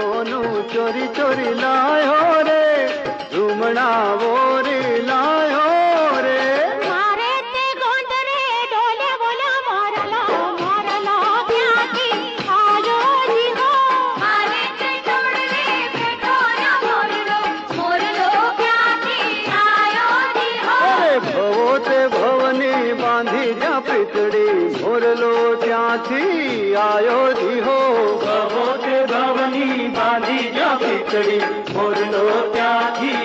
सोनू चोरी चोरी लायो रे झूमणा वो रे लायो रे। मारे ते हो मारे ते रे बेटो ना मोर लो मोर लो आयो अरे भवो ते भवनी बांधी जा पितड़ी मोर लो त्याथी आयो जी गांधी जा भी चढ़ी मोर लो प्या थी